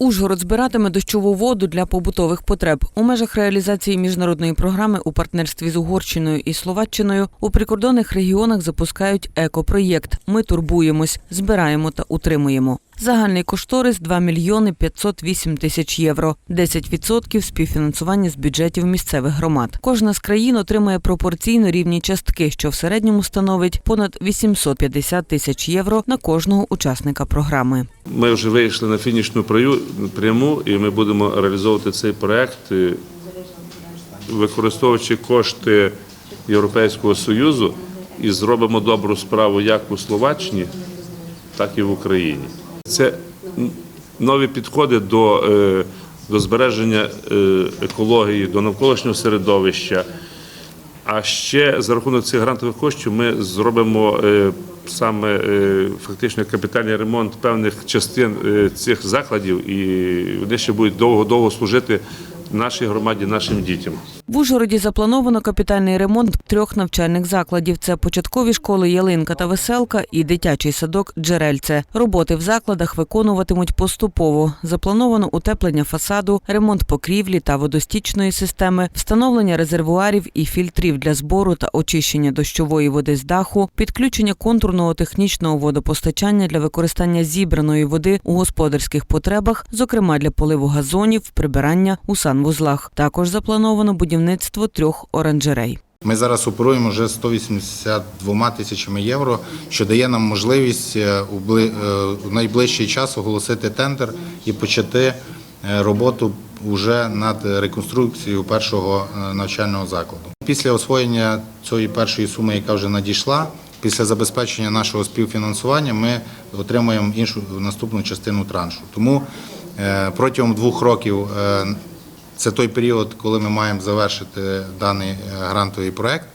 Ужгород збиратиме дощову воду для побутових потреб у межах реалізації міжнародної програми у партнерстві з Угорщиною і Словаччиною у прикордонних регіонах запускають екопроєкт. Ми турбуємось, збираємо та утримуємо. Загальний кошторис 2 мільйони 508 тисяч євро, 10% співфінансування з бюджетів місцевих громад. Кожна з країн отримає пропорційно рівні частки, що в середньому становить понад 850 тисяч євро на кожного учасника програми. Ми вже вийшли на фінішну пряму, і ми будемо реалізовувати цей проект, е, використовуючи кошти Європейського Союзу, і зробимо добру справу як у Словаччині, так і в Україні. Це нові підходи до, е, до збереження е, екології, до навколишнього середовища. А ще за рахунок цих грантових коштів ми зробимо е, саме фактично капітальний ремонт певних частин цих закладів, і вони ще будуть довго-довго служити нашій громаді, нашим дітям. В Ужгороді заплановано капітальний ремонт трьох навчальних закладів. Це початкові школи Ялинка та Веселка і дитячий садок Джерельце. Роботи в закладах виконуватимуть поступово. Заплановано утеплення фасаду, ремонт покрівлі та водостічної системи, встановлення резервуарів і фільтрів для збору та очищення дощової води з даху, підключення контурного технічного водопостачання для використання зібраної води у господарських потребах, зокрема для поливу газонів, прибирання у санвузлах. Також заплановано будівництво трьох оранжерей. Ми зараз оперуємо вже 182 тисячами євро, що дає нам можливість е, е, у найближчий час оголосити тендер і почати е, роботу вже над реконструкцією першого навчального закладу. Після освоєння цієї першої суми, яка вже надійшла, після забезпечення нашого співфінансування, ми отримаємо іншу наступну частину траншу. Тому протягом двох років це той період, коли ми маємо завершити даний е, грантовий проект.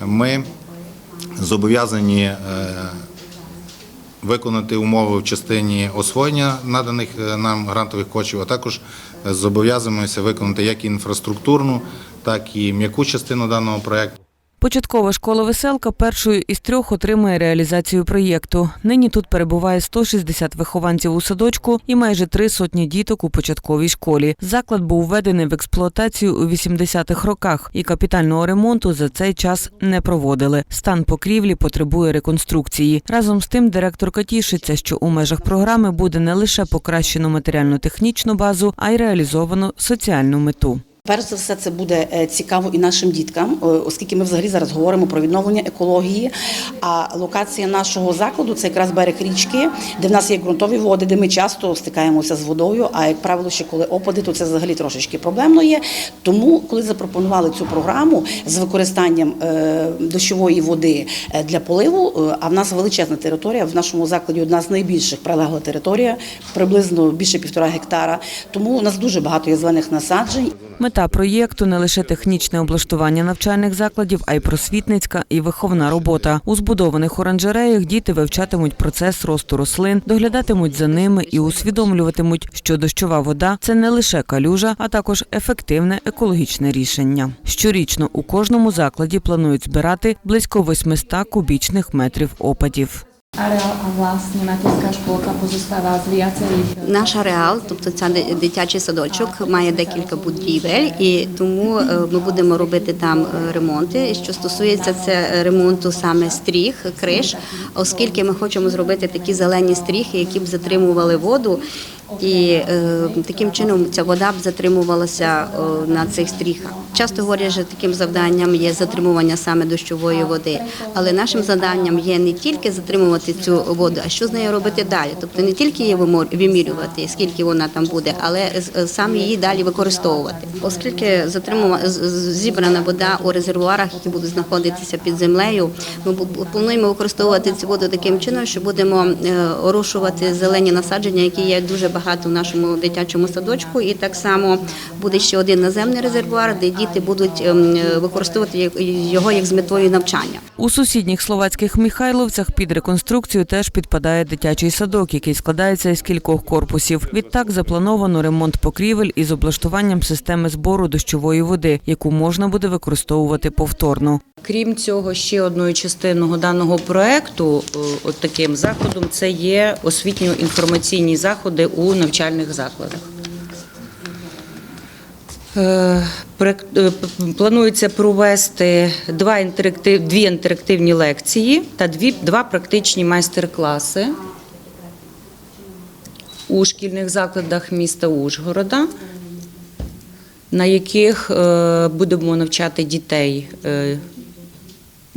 Ми зобов'язані е, виконати умови в частині освоєння наданих е, нам грантових коштів, а також зобов'язуємося виконати як інфраструктурну, так і м'яку частину даного проекту. Початкова школа Веселка першою із трьох отримує реалізацію проєкту. Нині тут перебуває 160 вихованців у садочку і майже три сотні діток у початковій школі. Заклад був введений в експлуатацію у 80-х роках, і капітального ремонту за цей час не проводили. Стан покрівлі потребує реконструкції. Разом з тим, директорка тішиться, що у межах програми буде не лише покращено матеріально-технічну базу, а й реалізовано соціальну мету. Перш за все, це буде е, цікаво і нашим діткам, оскільки ми взагалі зараз говоримо про відновлення екології. А локація нашого закладу це якраз берег річки, де в нас є ґрунтові води, де ми часто стикаємося з водою. А як правило, ще коли опади, то це взагалі трошечки проблемно є. Тому, коли запропонували цю програму з використанням е, дощової води е, для поливу, а в нас величезна територія, в нашому закладі одна з найбільших прилегла територія, приблизно більше півтора гектара. Тому у нас дуже багато є зелених насаджень. Мета проєкту не лише технічне облаштування навчальних закладів, а й просвітницька і виховна робота. У збудованих оранжереях діти вивчатимуть процес росту рослин, доглядатимуть за ними і усвідомлюватимуть, що дощова вода це не лише калюжа, а також ефективне екологічне рішення. Щорічно у кожному закладі планують збирати близько 800 кубічних метрів опадів. Areál a vlastne materská школка pozostáva з viacerých Наш ареал, тобто ця дитячий садочок, має декілька будівель, і тому ми будемо робити там ремонти. Що стосується це ремонту саме стріх, криш, оскільки ми хочемо зробити такі зелені стріхи, які б затримували воду. І е, таким чином ця вода б затримувалася е, на цих стріхах. Часто говорять, що таким завданням є затримування саме дощової води. Але нашим завданням є не тільки затримувати цю воду, а що з нею робити далі. Тобто не тільки її вимірювати, скільки вона там буде, але е, саме її далі використовувати. Оскільки затримува- зібрана вода у резервуарах, які будуть знаходитися під землею, ми плануємо використовувати цю воду таким чином, що будемо е, орушувати зелені насадження, які є дуже багато в нашому дитячому садочку. І так само буде ще один наземний резервуар, де діти будуть ем, використовувати його як з метою навчання. У сусідніх словацьких Михайловцях під реконструкцію теж підпадає дитячий садок, який складається із кількох корпусів. Відтак заплановано ремонт покрівель із облаштуванням системи збору дощової води, яку можна буде використовувати повторно. Крім цього, ще одною частиною даного проекту, е, от таким заходом, це є освітньо-інформаційні заходи у навчальних закладах. Е, е, Планується провести два інтерактив, дві інтерактивні лекції та дві, два практичні майстер-класи у шкільних закладах міста Ужгорода, на яких будемо навчати дітей,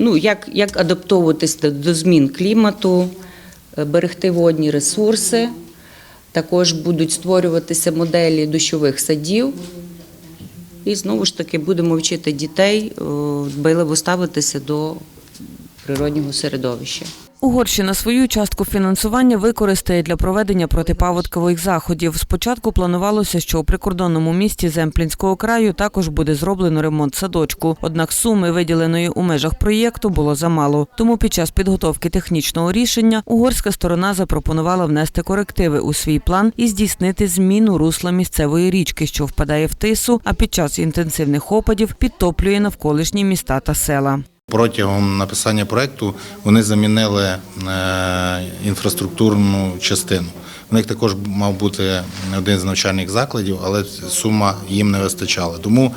ну, як, як адаптовуватися до, змін клімату, е, берегти водні ресурси. Також будуть створюватися моделі дощових садів. І знову ж таки будемо вчити дітей е, дбайливо ставитися до природнього середовища. Угорщина свою частку фінансування використає для проведення протипаводкових заходів. Спочатку планувалося, що у прикордонному місті Земплінського краю також буде зроблено ремонт садочку. Однак суми, виділеної у межах проєкту, було замало. Тому під час підготовки технічного рішення угорська сторона запропонувала внести корективи у свій план і здійснити зміну русла місцевої річки, що впадає в тису, а під час інтенсивних опадів підтоплює навколишні міста та села. Протягом написання проекту вони замінили е, інфраструктурну частину. У них також мав бути один з навчальних закладів, але сума їм не вистачала. Тому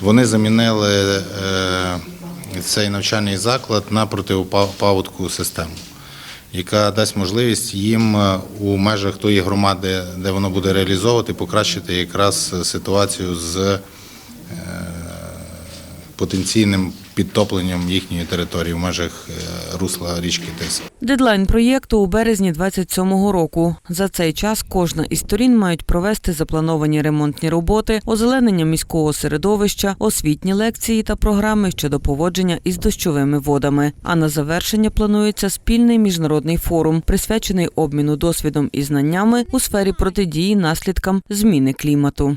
вони замінили е, цей навчальний заклад на протипаводкову систему, яка дасть можливість їм е, у межах тої громади, де воно буде реалізовувати, покращити якраз ситуацію з потенційним підтопленням їхньої території в межах е, русла річки Тиса. Дедлайн проєкту у березні 27-го року. За цей час кожна із сторін мають провести заплановані ремонтні роботи, озеленення міського середовища, освітні лекції та програми щодо поводження із дощовими водами. А на завершення планується спільний міжнародний форум, присвячений обміну досвідом і знаннями у сфері протидії наслідкам зміни клімату.